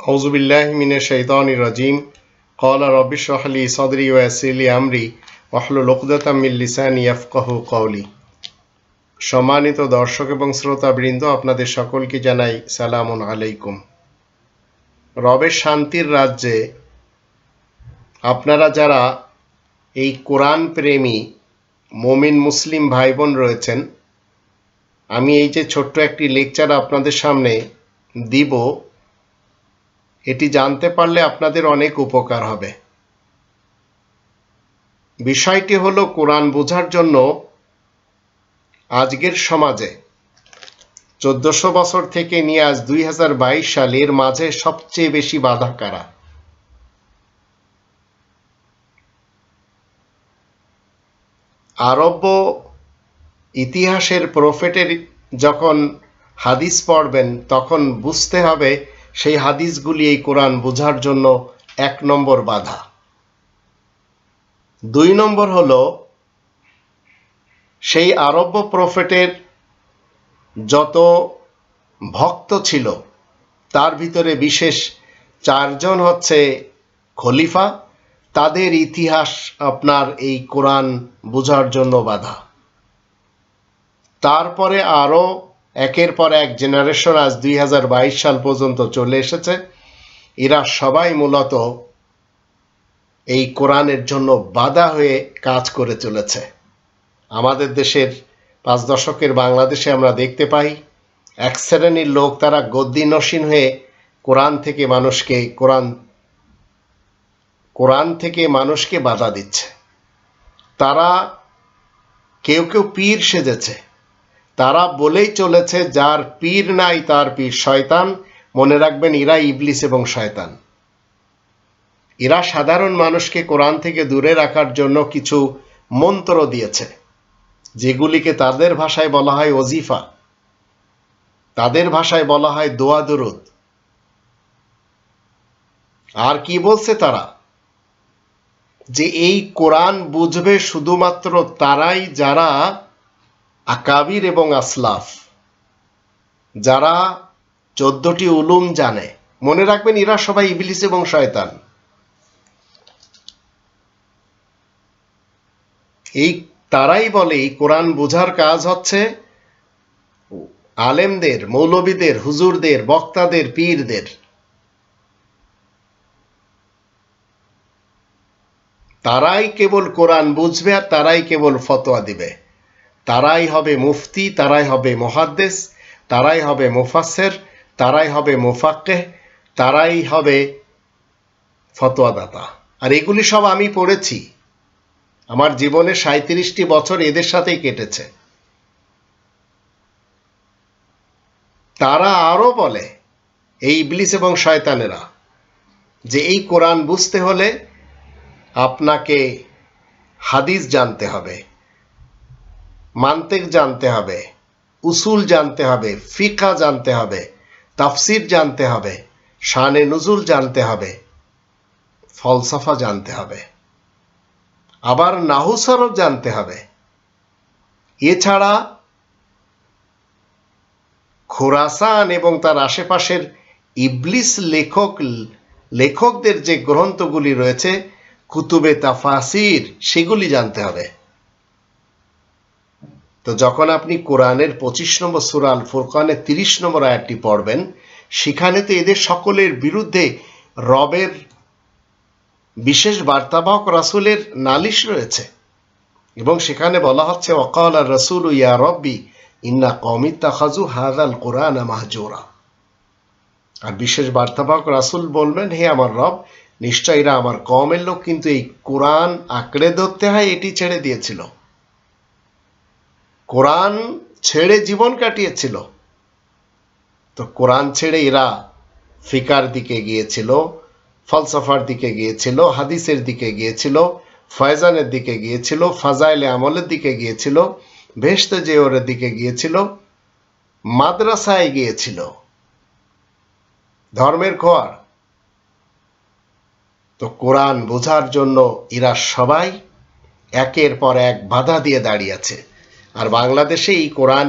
আউজুবিল্লাহ মিনে শৈতানি রাজিম। কলা রবিশ রাহলি সদরি ওয়াসিলি আমরি ওয়াহলুল ওকদাতামিল লিসানি ইয়াফকাহ কৌলি সম্মানিত দর্শক এবং শ্রোতাবৃন্দ, আপনাদের সকলকে জানাই সালামুন আলাইকুম। রবের শান্তির রাজ্যে আপনারা যারা এই কোরআন প্রেমী মমিন মুসলিম ভাই বোন রয়েছেন, আমি এই যে ছোট্ট একটি লেকচার আপনাদের সামনে দিব এটি জানতে পারলে আপনাদের অনেক উপকার হবে। বিষয়টি হলো কোরআন বোঝার জন্য আজকের সমাজে। চোদ্দশো বছর থেকে নিয়ে আজ দুই হাজার বাইশ সালের মাঝে সবচেয়ে বেশি বাধা কারা? আরব্য ইতিহাসের প্রফেটের যখন হাদিস পড়বেন, তখন বুঝতে হবে সেই হাদিসগুলি এই কোরআন বোঝার জন্য এক নম্বর বাধা। দুই নম্বর হল, সেই আরব্য প্রফেটের যত ভক্ত ছিল, তার ভিতরে বিশেষ চারজন হচ্ছে খলিফা। তাদের ইতিহাস আপনার এই কোরআন বোঝার জন্য বাধা। তারপরে আরও একের পর এক জেনারেশন আজ দুই হাজার বাইশ সাল পর্যন্ত চলে এসেছে। এরা সবাই মূলত এই কোরআনের জন্য বাধা হয়ে কাজ করে চলেছে। আমাদের দেশের পাঁচ দশকের বাংলাদেশে আমরা দেখতে পাই, এক শ্রেণির লোক তারা গদ্দিনসীন হয়ে কোরআন থেকে মানুষকে কোরআন কোরআন থেকে মানুষকে বাধা দিচ্ছে। তারা কেউ কেউ পীর সেজেছে। তারা বলেই চলেছে, যার পীর নাই তার পীর শয়তান। মনে রাখবেন, এরা ইবলিস এবং শয়তান। এরা সাধারণ মানুষকে কোরআন থেকে দূরে রাখার জন্য কিছু মন্ত্র দিয়েছে, যেগুলিকে তাদের ভাষায় বলা হয় ওজিফা। তাদের ভাষায় বলা হয় দোয়া দুরুদ। আর কি বলছে তারা? যে এই কোরআন বুঝবে শুধুমাত্র তারাই, যারা আকাবির এবং আসলাফ। যারা চোদ্দটি উলুম জানে, মনে রাখবেন এরা সবাই ইবলিস এবং শয়তান। এই তারাই বলে, এই কোরআন বোঝার কাজ হচ্ছে আলেমদের, মৌলবীদের, হুজুরদের, বক্তাদের, পীরদের। তারাই কেবল কোরআন বুঝবে আর তারাই কেবল ফতোয়া দিবে। তারাই হবে মুফতি, তারাই হবে মহাদ্দেস, তারাই হবে মুফাসের তারাই হবে মুফাক্কে তারাই হবে ফতোয়াদাতা। আর এগুলি সব আমি পড়েছি। আমার জীবনে সাঁত্রিশটি বছর এদের সাথেই কেটেছে। তারা আরও বলে, এই ইবলিস এবং শয়তানেরা, যে এই কোরআন বুঝতে হলে আপনাকে হাদিস জানতে হবে। মান্তেক জানতে হবে, উসুল জানতে হবে, ফিকা জানতে হবে, তাফসির জানতে হবে, শানে নজুল জানতে হবে, ফলসাফা জানতে হবে। আবার নাহুসরফ জানতে হবে। এছাড়া খোরাসান এবং তার আশেপাশের ইবলিস লেখক, লেখকদের যে গ্রন্থগুলি রয়েছে, কুতুবে তাফাসির, সেগুলি জানতে হবে। তো যখন আপনি কোরআনের পঁচিশ নম্বর সুরাল ফুরকানের তিরিশ নম্বর আয়াতটি পড়বেন, সেখানে তো এদের সকলের বিরুদ্ধে রবের বিশেষ বার্তাবাহক রাসুলের নালিশ রয়েছে। এবং সেখানে বলা হচ্ছে অকাল আর রসুল ইয়া রব্বি, ইন্না কমিতা খাজু হাদাল কোরআন মাহজোরা। আর বিশেষ বার্তাবাহক রাসুল বলবেন, হে আমার রব, নিশ্চয় এরা আমার কমের লোক, কিন্তু এই কোরআন আঁকড়ে ধরতে হয়, এটি ছেড়ে দিয়েছিল। কোরআন ছেড়ে জীবন কাটিয়েছিল। তো কোরআন ছেড়ে এরা ফিকার দিকে গিয়েছিল, ফলসফার দিকে গিয়েছিল, হাদিসের দিকে গিয়েছিল, ফয়জানের দিকে গিয়েছিল, ফাজাইলে আমলের দিকে গিয়েছিল, ভেস্ত জেওরের দিকে গিয়েছিল, মাদ্রাসায় গিয়েছিল। ধর্মের খোয়ার। তো কোরআন বোঝার জন্য এরা সবাই একের পর এক বাধা দিয়ে দাঁড়িয়েছে আর বাংলাদেশে এই কোরআন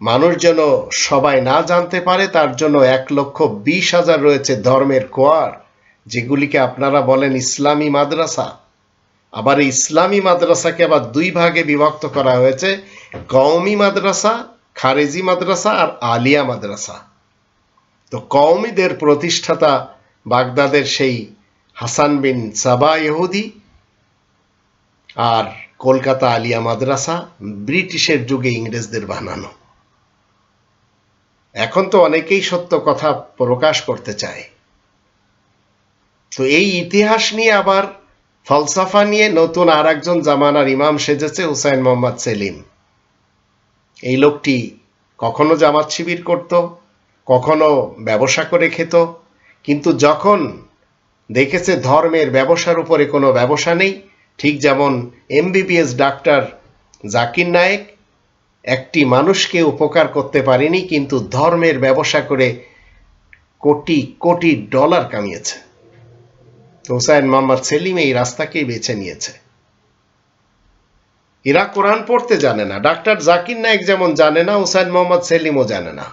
মানুষ যেন সবাই না জানতে পারে, তার জন্য এক লক্ষ বিশ হাজার রয়েছে ধর্মের কোয়ার, যেগুলিকে আপনারা বলেন ইসলামী মাদ্রাসা। আবার ইসলামী মাদ্রাসাকে আবার দুই ভাগে বিভক্ত করা হয়েছে, কওমি মাদ্রাসা, খারেজি মাদ্রাসা আর আলিয়া মাদ্রাসা। তো কওমিদের প্রতিষ্ঠাতা বাগদাদের সেই হাসান বিন সাবা ইহুদি আর কলকাতা আলিয়া মাদ্রাসা, ব্রিটিশের যুগে ইংরেজদের বানানো। এখন তো অনেকেই সত্য কথা প্রকাশ করতে চায়। তো এই ইতিহাস নিয়ে আবার ফলসাফা নিয়ে নতুন আর একজন জামানার ইমাম সেজেছে হুসাইন মোহাম্মদ সেলিম। এই লোকটি কখনো জামাত শিবির করত, কখনো ব্যবসা করে খেত, কিন্তু যখন দেখেছে ধর্মের ব্যবসার উপরে কোনো ব্যবসা নেই ঠিক যেমন এমবিবিএস ডাক্তার জাকির নায়েক, একটি মানুষকে উপকার করতে পারেনি, কিন্তু ধর্মের ব্যবসা করে কোটি কোটি ডলার কামিয়েছে। হোসাইন মোহাম্মদ সেলিম এই রাস্তাকেই বেছে নিয়েছে। এরা কোরআন পড়তে জানে না। ডাক্তার জাকির নায়েক যেমন জানে না, হুসাইন মোহাম্মদ সেলিমও জানে না।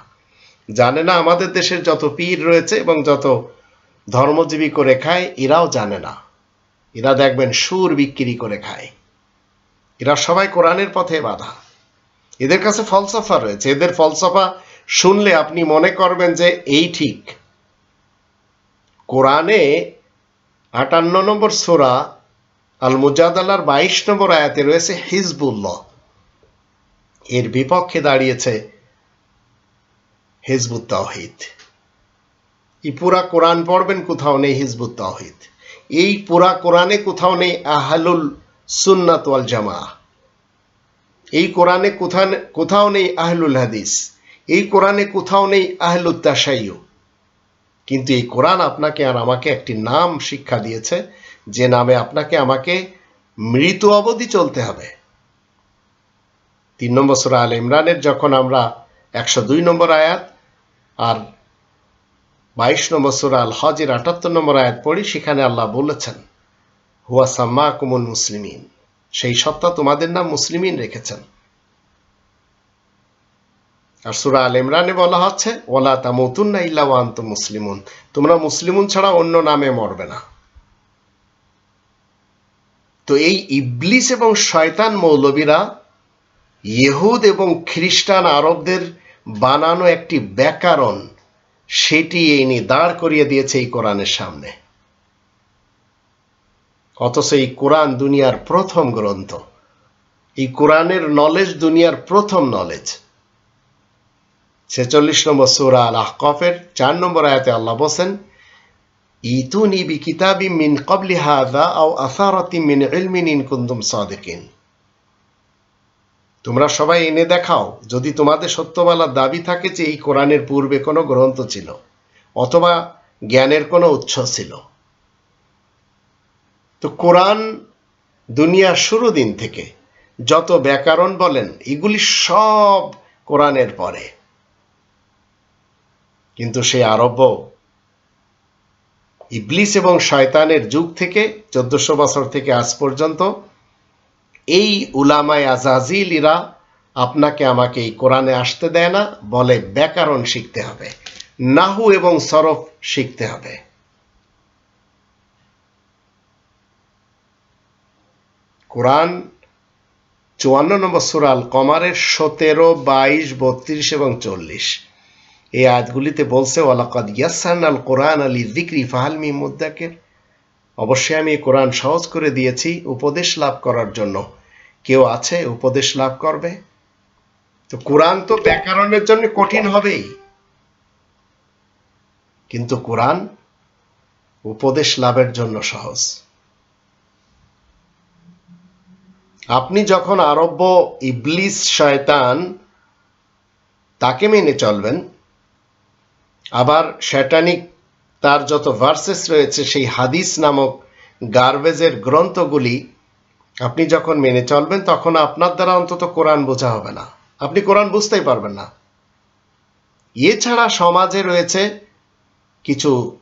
জানে না আমাদের দেশের যত পীর রয়েছে এবং যত ধর্মজীবী করে খায়, এরাও জানে না। এরা দেখবেন সুর বিক্রি করে খায়। এরা সবাই কোরআনের পথে বাধা। এদের কাছে ফলসফা রয়েছে। এদের ফলসফা শুনলে আপনি মনে করবেন যে এই ঠিক। কোরআনে আটান্ন নম্বর সোরা আল মুজাদালার বাইশ নম্বর আয়াতে রয়েছে হিজবুল্লাহ। এর বিপক্ষে দাঁড়িয়েছে হিজবুত তাওহিদ। এই পুরা কোরআন পড়বেন কোথাও নেই হিজবুত তাওহিদ। এই পুরা কোরআনে কোথাও নেই, আহলুল সুন্নাত ওয়াল জামা এই কোরআনে কোথা কোথাও নেই আহলুল হাদিস। এই কোরআনে কোথাও নেই আহলুত তাসাইয়ু কিন্তু এই কোরআন আপনাকে আর আমাকে একটি নাম শিক্ষা দিয়েছে, যে নামে আপনাকে আমাকে মৃত অবধি চলতে হবে। তিন নম্বর সুরা আল ইমরানের যখন আমরা একশো দুই নম্বর আয়াত আর বাইশ নম্বর সুরা আল হজের আটাত্তর নম্বর আয়াত পড়ি, সেখানে আল্লাহ বলেছেন, হুয়া সাম্মা কুমুল মুসলিমিন সেই সত্তা তোমাদের নাম মুসলিমিন রেখেছেন। আর সুরা আল ইমরানে বলা হচ্ছে ওলা তামতুন্না ইল্লা ওয়ান্ত মুসলিমুন তোমরা মুসলিমুন ছাড়া অন্য নামে মরবে না। তো এই ইবলিস এবং শয়তান মৌলবীরা ইহুদ এবং খ্রিস্টান আরবদের বানানো একটি ব্যাকরণ সেটি এনে দাঁড় করিয়ে দিয়েছে এই কোরআনের সামনে। অথচ এই কোরআন দুনিয়ার প্রথম গ্রন্থ। এই কোরআনের নলেজ দুনিয়ার প্রথম নলেজ ছেচল্লিশ নম্বর সুরা আল আহকফের চার নম্বর আয়াতে আল্লাহ বসেন ইতুনি বি কিতাবি মিন কবলি হাদা আও আসারতি মিন ইলমিন ইন কুন্তুম সাদিকিন। তোমরা সবাই এনে দেখাও, যদি তোমাদের সত্যবালার দাবি থাকে যে এই কোরআনের পূর্বে কোনো গ্রন্থ ছিল, অথবা জ্ঞানের কোনো উৎস ছিল। তো কোরআন দুনিয়ার শুরু দিন থেকে যত ব্যাকরণ বলেন, এগুলি সব কোরআনের পরে। কিন্তু সেই আরব্য, ইবলিস এবং শয়তানের যুগ থেকে, চোদ্দশো বছর থেকে আজ পর্যন্ত এই উলামায় আজাজিলিরা আপনাকে আমাকে এই কোরআনে আসতে দেয় না, বলে ব্যাকরণ শিখতে হবে, নাহু এবং সরফ শিখতে হবে। কোরআন চুয়ান্ন নম্বর সুরাল কমারের সতেরো, বাইশ, বত্রিশ এবং চল্লিশ। এই আয়াতগুলিতে বলছে, ওয়ালাকাদ ইয়াসান আল কোরআন আলী দিক্রি ফাহালমি মুদ্দাকের অবশ্যই আমি কোরআন সহজ করে দিয়েছি উপদেশ লাভ করার জন্য। কেউ আছে, উপদেশ লাভ করবে? তো কোরআন তো ব্যাকরণের জন্য কঠিন হবেই। কিন্তু কোরআন উপদেশ লাভের জন্য সহজ। আপনি যখন আরব্য ইবলিস শয়তান, তাকে মেনে চলবেন, আবার শ্যাটানিক তার যত ভার্সেস রয়েছে, সেই হাদিস নামক গার্বেজের গ্রন্থগুলি আপনি যখন মেনে চলবেন, তখন আপনার দ্বারা অন্তত কোরআন বোঝা হবে না। আপনি কোরআন বুঝতেই পারবেন না। এছাড়া সমাজে রয়েছে কিছু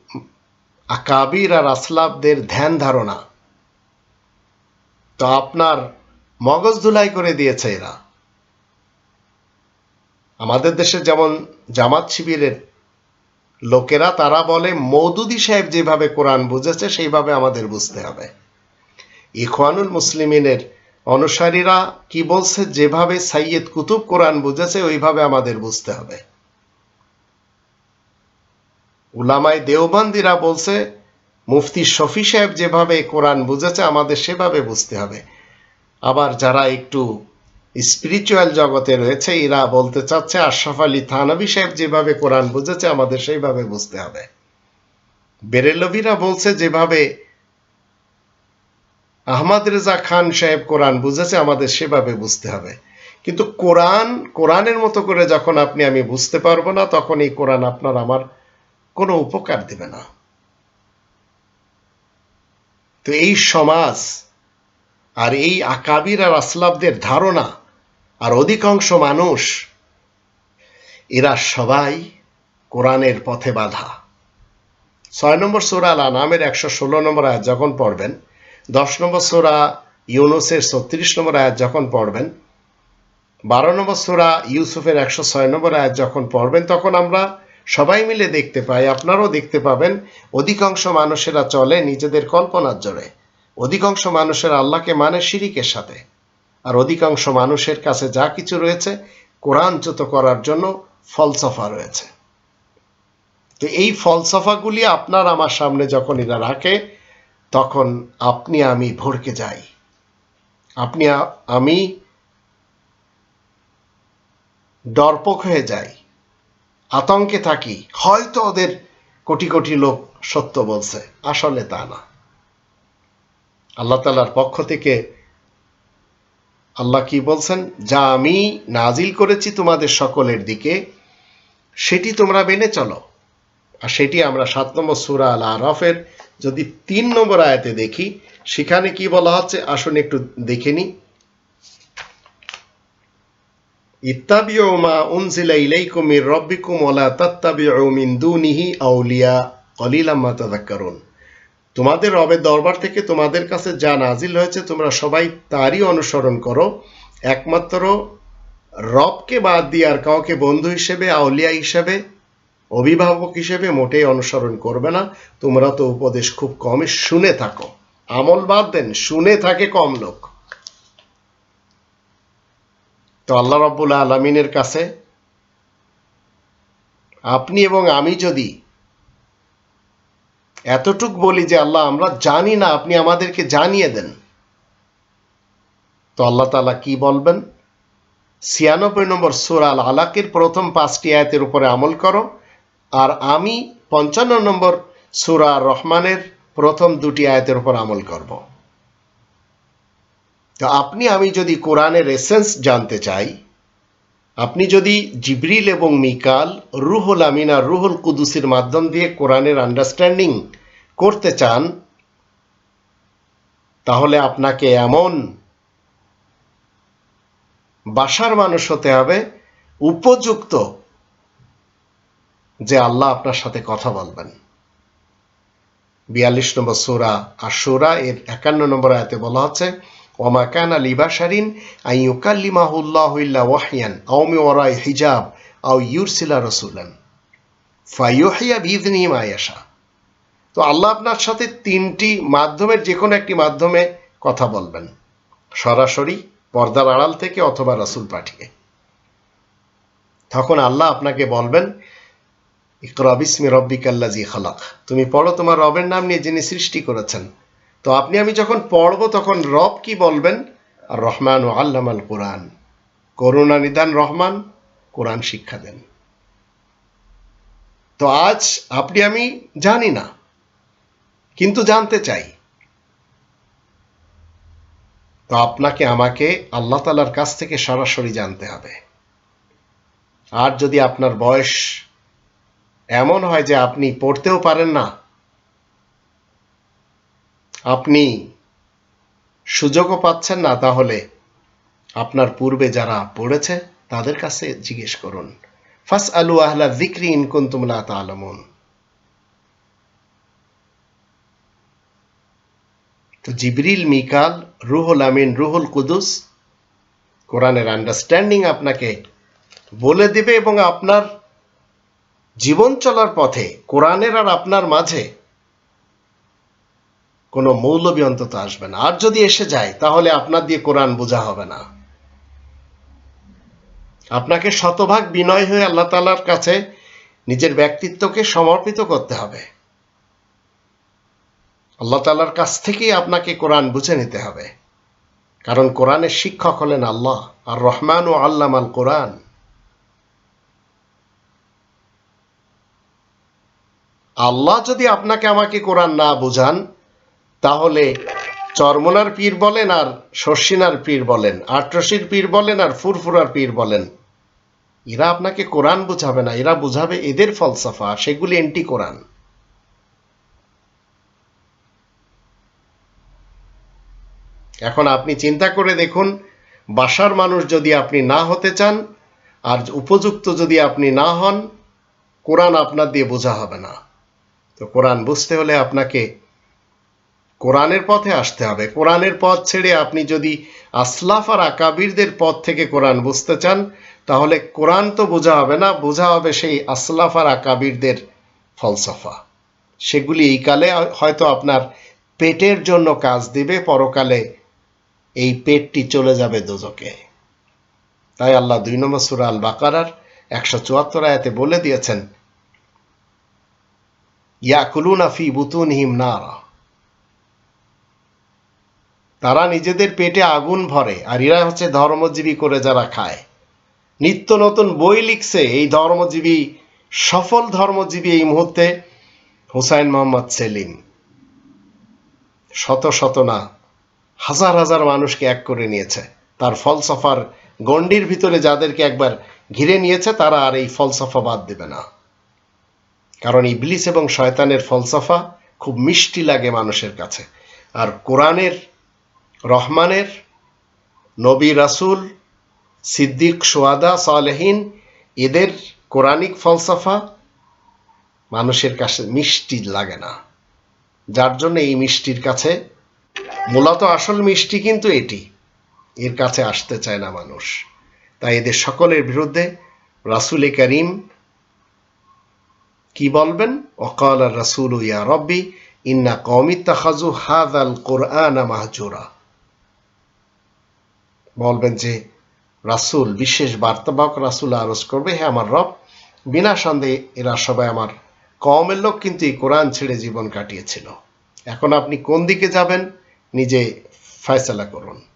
আকাবির আর আসলাবদের ধ্যান ধারণা। তো আপনার মগজ ধুলাই করে দিয়েছে এরা। আমাদের দেশে যেমন জামাত শিবিরের লোকেরা তারা বলে মৌদুদি সাহেব যেভাবে কোরআন বুঝেছে, সেইভাবে আমাদের বুঝতে হবে। ইখওয়ানুল মুসলিমিনের অনুসারীরা কি বলছে, যেভাবে সাইয়েদ কুতুব কোরআন বুঝেছে, ওইভাবে আমাদের বুঝতে হবে। উলামায় দেওবন্দিরা বলছে, মুফতি শফি সাহেব যেভাবে কোরআন বুঝেছে, আমাদের সেভাবে বুঝতে হবে। আবার যারা একটু স্পিরিচুয়াল জগতে রয়েছে, এরা বলতে চাচ্ছে, আশরাফ আলী থানবী সাহেব যেভাবে কোরআন বুঝেছে, আমাদের সেইভাবে বুঝতে হবে। বেরেলভিরা বলছে, যেভাবে আহমদ রেজা খান সাহেব কোরআন বুঝেছে, আমাদের সেভাবে বুঝতে হবে। কিন্তু কোরআন, কোরআনের মতো করে যখন আপনি, আমি বুঝতে পারব না, তখন এই কোরআন আপনার আমার কোনো উপকার দেবে না। তো এই সমাজ আর এই আকাবির আর আসলাবদের ধারণা আর অধিকাংশ মানুষ, এরা সবাই কোরআনের পথে বাধা। ছয় নম্বর সোরা আল আনামের একশো ষোলো নম্বর আয়াত যখন পড়বেন, দশ নম্বর সোরা ইউনুসের ছত্রিশ নম্বর আয়াত যখন পড়বেন, বারো নম্বর সোরা ইউসুফের একশো ছয় নম্বর আয়াত যখন পড়বেন, তখন আমরা সবাই মিলে দেখতে পাই, আপনারাও দেখতে পাবেন, অধিকাংশ মানুষেরা চলে নিজেদের কল্পনার জোরে। অধিকাংশ মানুষের আল্লাহকে মানে শিরিকের সাথে। আর অধিকাংশ মানুষের কাছে যা কিছু রয়েছে কোরআনচ্যুত করার জন্য ফলসফা রয়েছে। তো এই ফলসফাগুলি আপনার আমার সামনে যখন এরা রাখে, তখন আপনি আমি ভরকে যাই। আপনি আমি ডরপক হয়ে যাই। আতঙ্কে থাকি। হয়তো ওদের কোটি কোটি লোক সত্য বলছে। আসলে তা না। আল্লাহ তালার পক্ষ থেকে আল্লাহ কি বলছেন? যা আমি নাজিল করেছি তোমাদের সকলের দিকে, সেটি তোমরা মেনে চলো। আর সেটি আমরা সাত নম্বর সুরা আল আরফের যদি তিন নম্বর আয়াতে দেখি, সেখানে কি বলা হচ্ছে? আসুন একটু দেখে নিই। ইত্তাবিউ মা উনজিলা রাব্বিকুম ওয়ালা তাত্তাবিউ মিন দুনিহি আউলিয়া, কলিলাম মা তাযাক্কারুন। তোমাদের রবের দরবার থেকে তোমাদের কাছে যা নাজিল হয়েছে, তোমরা সবাই তারই অনুসরণ করো। একমাত্র রবকে বাদ দিয়ে আর কাউকে বন্ধু হিসেবে, আউলিয়া হিসেবে, অভিভাবক হিসেবে মোটেই অনুসরণ করবে না। তোমরা তো উপদেশ খুব কমই শুনে থাকো। আমল বাদ দেন, শুনে থাকে কম লোক। তো আল্লাহ রব্বুল আলমিনের কাছে, আপনি এবং আমি যদি এতটুক বলি যে আল্লাহ, আমরা জানি না, আপনি আমাদেরকে জানিয়ে দেন। তো আল্লাহ তালা কি বলবেন? ছিয়ানব্বই নম্বর সুরাল আলাকের প্রথম পাঁচটি আয়াতের উপরে আমল করো। আর আমি পঞ্চান্ন নম্বর সুরা রহমানের প্রথম দুটি আয়াতের উপর আমল করব। তো আপনি, আমি যদি কোরআনের এসেন্স জানতে চাই আপনি যদি জিবরিল এবং মিকাল, রুহুল আমিন রুহুল কুদুসির মাধ্যম দিয়ে কোরআনের আন্ডারস্ট্যান্ডিং করতে চান, তাহলে আপনাকে এমন বাসার মানুষ হতে হবে, উপযুক্ত যে আল্লাহ আপনার সাথে কথা বলবেন। বিয়াল্লিশ নম্বর সোরা আর সোরা এর একান্ন নম্বর আয়তে বলা হচ্ছে ওমা কানা লিবাসারিন আই ইউকাল্লিমাহুল্লাহ ওয়াহিয়ান আওমি ওরাই হিজাব আও ইউরসিলা রসুলান ফাইহিয়া বিদনি মায়াশা তো আল্লাহ আপনার সাথে তিনটি মাধ্যমের যে কোনো একটি মাধ্যমে কথা বলবেন। সরাসরি পর্দার আড়াল থেকে অথবা রসুল পাঠিয়ে। তখন আল্লাহ আপনাকে বলবেন ইকরাবিসমি রব্বিকাল্লাজি খালাক। তুমি পড়ো তোমার রবের নাম নিয়ে যিনি সৃষ্টি করেছেন। তো আপনি, আমি যখন পড়ব, তখন রব কি বলবেন? রহমান ও আল্লাম আল কোরআন। করুণা নিদান রহমান, কোরআন শিক্ষা দেন। তো আজ আপনি, আমি জানি না, কিন্তু জানতে চাই। তো আপনাকে, আমাকে আল্লাহ তালার কাছ থেকে সরাসরি জানতে হবে। আর যদি আপনার বয়স এমন হয় যে আপনি পড়তেও পারেন না আপনি সুযোগও পাচ্ছেন না, তাহলে আপনার পূর্বে যারা পড়েছে তাদের কাছে জিজ্ঞেস করুন। ফাস আলু আহলা জিক্রি ইনকুন তুমলা তালমুন তো জিবরিল, মিকাল, রুহুল আমিন, রুহুল কুদুস, কোরআনের আন্ডারস্ট্যান্ডিং আপনাকে বলে দিবে এবং আপনার জীবন চলার পথে, কোরআনের আর আপনার মাঝে কোনো মৌলবী অন্তত আসবে না। আর যদি এসে যায়, তাহলে আপনার দিয়ে কোরআন বোঝা হবে না। আপনাকে শতভাগ বিনয় হয়ে আল্লাহ তালার কাছে নিজের ব্যক্তিত্বকে সমর্পিত করতে হবে। আল্লাহ তালার কাছ থেকেই আপনাকে কোরআন বুঝে নিতে হবে। কারণ কোরআনের শিক্ষক হলেন আল্লাহ, আর রহমান ও আল্লাম আল কোরআন। আল্লাহ যদি আপনাকে আমাকে কোরআন না বুঝান তাহলে চরমনার পীর বলেন আর শর্ষিনার পীর বলেন, আটরসির পীর বলেন আর ফুরফুরার পীর বলেন। এরা আপনাকে কোরআন বুঝাবে না, এরা বুঝাবে এদের ফলসফা, সেগুলি এন্টি কোরআন। এখন আপনি চিন্তা করে দেখুন, বাসার মানুষ যদি আপনি না হতে চান, আর উপযুক্ত যদি আপনি না হন, কোরআন আপনার দিয়ে বোঝা হবে না। তো কোরআন বুঝতে হলে আপনাকে কোরআনের পথে আসতে হবে। কোরআনের পথ ছেড়ে আপনি যদি আসলাফ আর আকাবিরদের পথ থেকে কোরআন বুঝতে চান, তাহলে কোরআন তো বোঝা হবে না, বোঝা হবে সেই আসলাফ আর আকাবিরদের ফলসফা। সেগুলি এই কালে হয়তো আপনার পেটের জন্য কাজ দিবে, পরকালে এই পেটটি চলে যাবে দোজকে। তাই আল্লাহ দুই নম্বর সুরা আল বাকারার একশো চুয়াত্তর আয়াতে বলে দিয়েছেন, ইয়াকুলুনা ফি বুতুনহিম নারা। তারা নিজেদের পেটে আগুন ভরে আর এরা হচ্ছে ধর্মজীবী করে যারা খায়। নিত্য নতুন বই লিখছে এই ধর্মজীবী, সফল ধর্মজীবী এই মুহূর্তে হুসাইন মোহাম্মদ সেলিম। শত শত না, হাজার হাজার মানুষকে এক করে নিয়েছে। তার ফলসফার গণ্ডির ভিতরে যাদেরকে একবার ঘিরে নিয়েছে, তারা আর এই ফলসফা বাদ দেবে না। কারণ ইবলিস এবং শয়তানের ফলসফা খুব মিষ্টি লাগে মানুষের কাছে। আর কোরআনের রহমানের নবী রাসুল, সিদ্দিক, সোয়াদা, সালেহীন, এদের কোরআনিক ফলসফা মানুষের কাছে মিষ্টি লাগে না। যার জন্য এই মিষ্টির কাছে মূলত আসল মিষ্টি কিন্তু এটি। এর কাছে আসতে চায় না মানুষ। তাই এদের সকলের বিরুদ্ধে রাসুল করিম কি বলবেন? অকাল রাসুল ইয়া রব্বি, ইন্না কমিতা খাজু হাদ আল কোরআন মাহজুরা। বলবেন যে, রাসুল, বিশেষ বার্তাবাহক রাসুল আরজ করবে হ্যাঁ আমার রব, বিনা সন্দেহে এরা সবাই আমার কমের লোক, কিন্তু এই কোরআন ছেড়ে জীবন কাটিয়েছিল। এখন আপনি কোন দিকে যাবেন, নিজে ফয়সলা করুন।